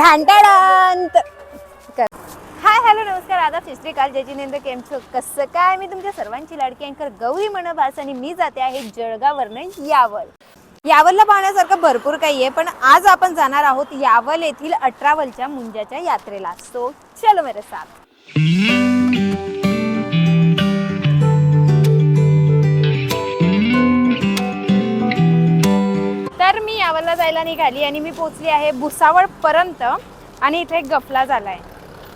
Hi hello नमस्कार. आदाब सत श्री अकाल जय जिनेंद्र केम छो कसं काय? मी तुमच्या सर्वांची लाडकी अँकर गौरी मनभास आणि मी जाते आहे जळगाववरनं यावल. यावलला पाहण्यासारखं भरपूर काही आहे पण आज आपण जाणार आहोत यावल येथील अठरावलच्या मुंजाच्या यात्रेला. सो चलो मेरे साथ जायला निघाली आणि मी पोचली आहे भुसावळ पर्यंत आणि इथे एक गफला झालाय.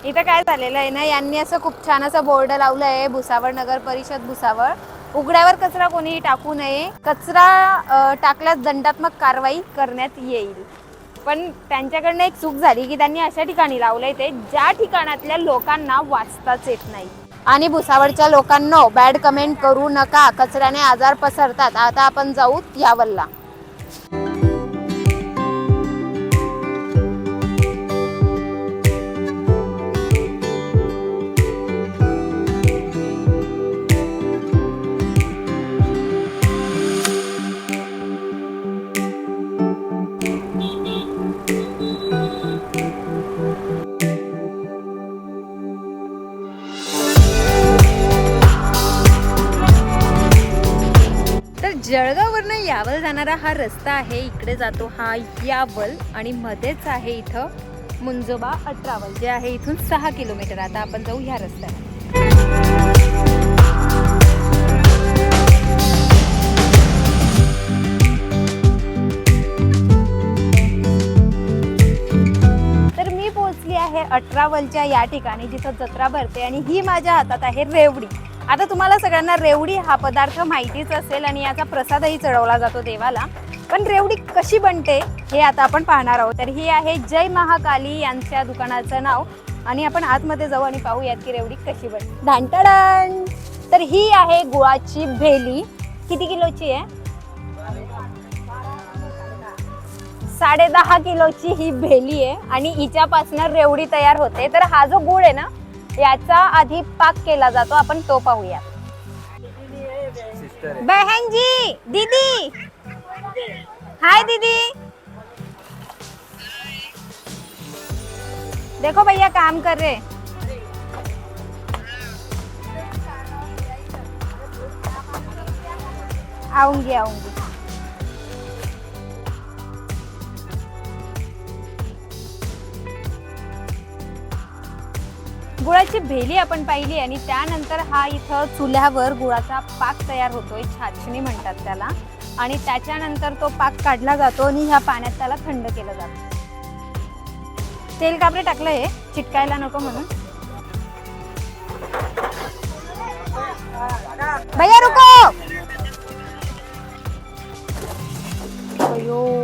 इथं काय झालेलं आहे ना यांनी असं खूप छान असं बोर्ड लावलं आहे भुसावळ नगर परिषद भुसावळ. उघड्यावर कचरा कोणीही टाकू नये. कचरा टाकल्यास दंडात्मक कारवाई करण्यात येईल. पण त्यांच्याकडनं एक चूक झाली की त्यांनी अशा ठिकाणी लावलंय ते ज्या ठिकाणातल्या लोकांना वाचताच येत नाही. आणि भुसावळच्या लोकांना बॅड कमेंट करू नका. कचऱ्याने आजार पसरतात. आता आपण जाऊ यावल्ला. जळगाववरनं यावल जाणारा हा रस्ता आहे इकडे जातो हा यावल आणि मध्येच आहे इथं मुंजोबा अठरावल जे आहे इथून सहा किलोमीटर. आता आपण जाऊ ह्या रस्त्याने तर मी पोहोचली आहे अठरावलच्या या ठिकाणी जिथं जत्रा भरते आणि ही माझ्या हातात आहे रेवडी. आता तुम्हाला सगळ्यांना रेवडी हा पदार्थ माहितीच असेल आणि याचा प्रसादही चढवला जातो देवाला. पण रेवडी कशी बनते हे आता आपण पाहणार आहोत. तर ही आहे जय महाकाली यांच्या दुकानाचं नाव. आणि आपण आतमध्ये जाऊ आणि पाहूयात की रेवडी कशी बनते. ढांटाडान तर ही आहे गुळाची भेली. किती किलोची आहे? साडे दहा किलोची ही भेली आहे. आणि हिच्यापासनं रेवडी तयार होते. तर हा जो गुळ आहे ना याचा आधी पाक केला जातो आपण तो पाहूया. बहन जी दीदी. हाय दीदी. देखो भैया काम कर रहे. आऊंगी आऊंगी. गुळाची भेली आपण पाहिली आणि त्यानंतर हा इथं चुल्यावर गुळाचा पाक तयार होतोय छाचणी म्हणतात त्याला. आणि त्याच्यानंतर तो पाक काढला जातो आणि ह्या पाण्यात त्याला थंड केलं जातं. तेल कापडे टाकलं हे? चिटकायला नको म्हणून. भैया रुको! अयो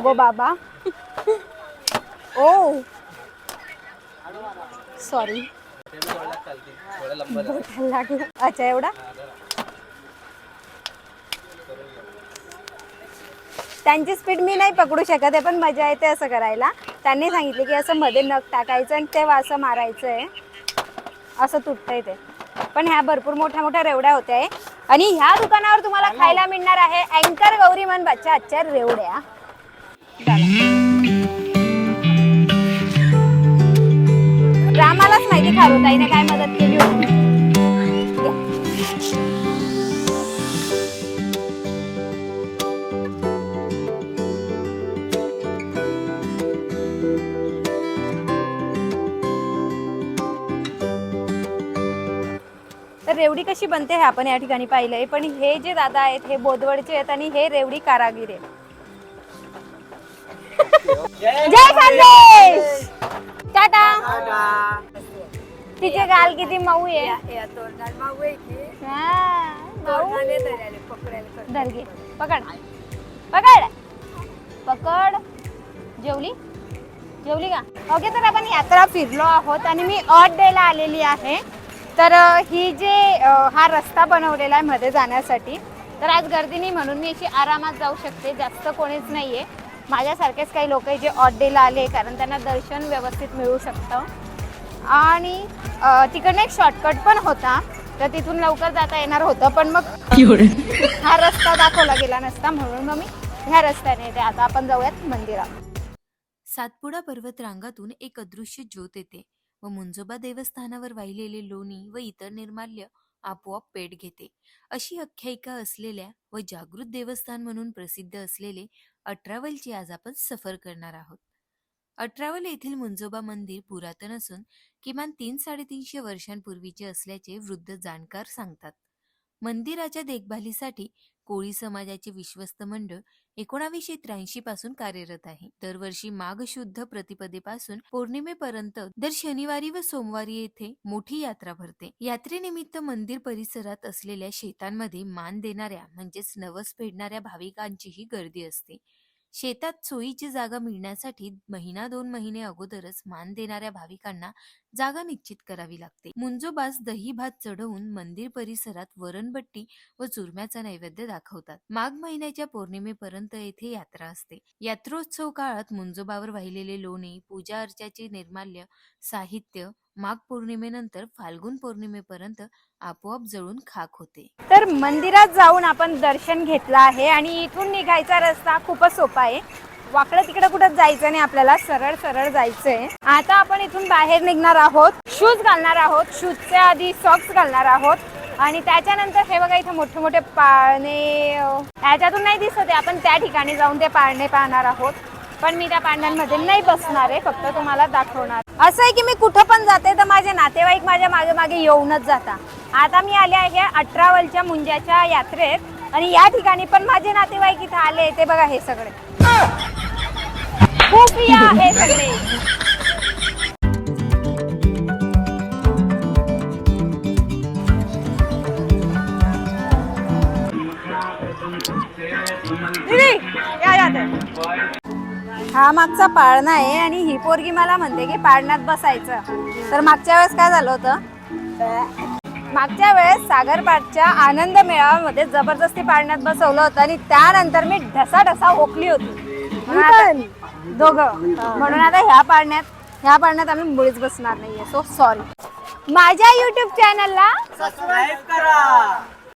नागो बाबा. ओ सॉरी लागलं. अच्छा एवढा? त्यांची स्पीड मी नाही पकडू शकत आहे पण मजा येते असं करायला. त्यांनी सांगितले की असं मध्ये नख टाकायचं आणि तेव्हा असं मारायचं आहे असं तुटतंय ते. पण ह्या भरपूर मोठ्या मोठ्या रेवड्या होत्या आहे आणि ह्या दुकानावर तुम्हाला खायला मिळणार आहे अँकर गौरी मन बच्चा आजच्या रेवड्या. काय मदत केली होती? तर रेवडी कशी बनते हे आपण या ठिकाणी पाहिलंय पण हे जे दादा आहेत हे बोदवडचे आहेत आणि हे रेवडी कारागीर आहे जय खानदेश टाटा! तिचे गाल किती मऊ आहे? हा. धरगे पकड. पकड. पकड. जेवली? जेवली का? ओके तर आपण यात्रा फिरलो आहोत आणि मी ऑट डेला आलेली आहे. तर अ, ही जे अ, हा रस्ता बनवलेला आहे मध्ये जाण्यासाठी तर आज गर्दी नाही म्हणून मी अशी आरामात जाऊ शकते. जास्त कोणीच नाही आहे माझ्यासारखेच काही लोक जे ऑट डेला आले कारण त्यांना दर्शन व्यवस्थित मिळू शकतं. आणि तिकडनं एक शॉर्टकट पण होता. तर तिथून लवकर जाता येणार होतं पण मग हा रस्ता दाखवला गेला नसता म्हणून मग मी ह्या रस्त्याने येते. आता आपण जाऊयात मंदिरात. सातपुडा पर्वत रांगातून एक अदृश्य ज्योत येते व मुंजोबा देवस्थानावर वाहिलेले लोणी व इतर निर्माल्य आपोआप पेट घेते. अशी आख्यायिका असलेल्या व जागृत देवस्थान म्हणून प्रसिद्ध असलेले अठरावलची आज आपण सफर करणार आहोत. अठरावल येथील मुंजोबा मंदिर पुरातन असून किमान तीन साडेतीनशे वर्षांपूर्वीचे असल्याचे वृद्ध जाणकार सांगतात. मंदिराच्या देखभालीसाठी कोळी समाजाचे विश्वस्त मंडळ एकोणावीसशे त्र्याऐंशी पासून कार्यरत आहे. दरवर्षी माघ शुद्ध प्रतिपदेपासून पौर्णिमेपर्यंत दर शनिवारी व सोमवारी येथे मोठी यात्रा भरते. यात्रेनिमित्त मंदिर परिसरात असलेल्या शेतांमध्ये मान देणाऱ्या म्हणजेच नवस फेडणाऱ्या भाविकांचीही गर्दी असते. शेतात सोयीची जागा मिळण्यासाठी महिना दोन महिने अगोदरच मान देणाऱ्या भाविकांना जागा निश्चित करावी लागते. मुंजोबास दही भात चढवून मंदिर परिसरात वरणबट्टी व चुरम्याचा नैवेद्य दाखवतात. माघ महिन्याच्या पौर्णिमेपर्यंत येथे यात्रा असते. यात्रोत्सव काळात मुंजोबावर वाहिलेले लोणी पूजा अर्चाचे निर्माल्य साहित्य माघ पौर्णिमेनंतर फाल्गुन पौर्णिमेपर्यंत आपोआप जळून खाक होते. तर मंदिरात जाऊन आपण दर्शन घेतलं आहे आणि इथून निघायचा रस्ता खूपच सोपा आहे. वाकडं तिकडं कुठं जायचं नाही आपल्याला सरळ सरळ जायचंय. आता आपण इथून बाहेर निघणार आहोत शूज घालणार आहोत शूजच्या आधी सॉक्स घालणार आहोत. आणि त्याच्यानंतर हे बघा इथे मोठे मोठे पाळणे त्याच्यातून ह्याच्यातून नाही दिसत आहे आपण त्या ठिकाणी जाऊन ते पाळणे पाहणार आहोत. पण मी त्या पाळण्यांमध्ये नाही बसणार आहे फक्त तुम्हाला दाखवणार. असं आहे की मी कुठं पण जाते तर माझे नातेवाईक माझ्या मागे मागे येऊनच जाता. आता मी आले आहे अठरावलच्या मुंज्याच्या यात्रेत आणि या ठिकाणी पण माझे नातेवाईक इथं आले ते बघा हे सगळे. खूप या आहे सगळे. दीदी, या यात हा मागचा पाळणा आहे आणि ही पोरगी मला म्हणते की पाळण्यात बसायचं. तर मागच्या वेळेस काय झालं होतं? मागच्या वेळेस सागरपाटच्या आनंद मेळाव्यामध्ये जबरदस्ती पाळण्यात बसवलं होतं आणि त्यानंतर मी ढसा ढसा ओकली होती. म्हणून आता- दोघं. म्हणून आता ह्या पाळण्यात ह्या पाळण्यात आम्ही मुळीच बसणार नाहीये. सो सॉरी माझ्या युट्यूब चॅनलला सबस्क्राईब करा.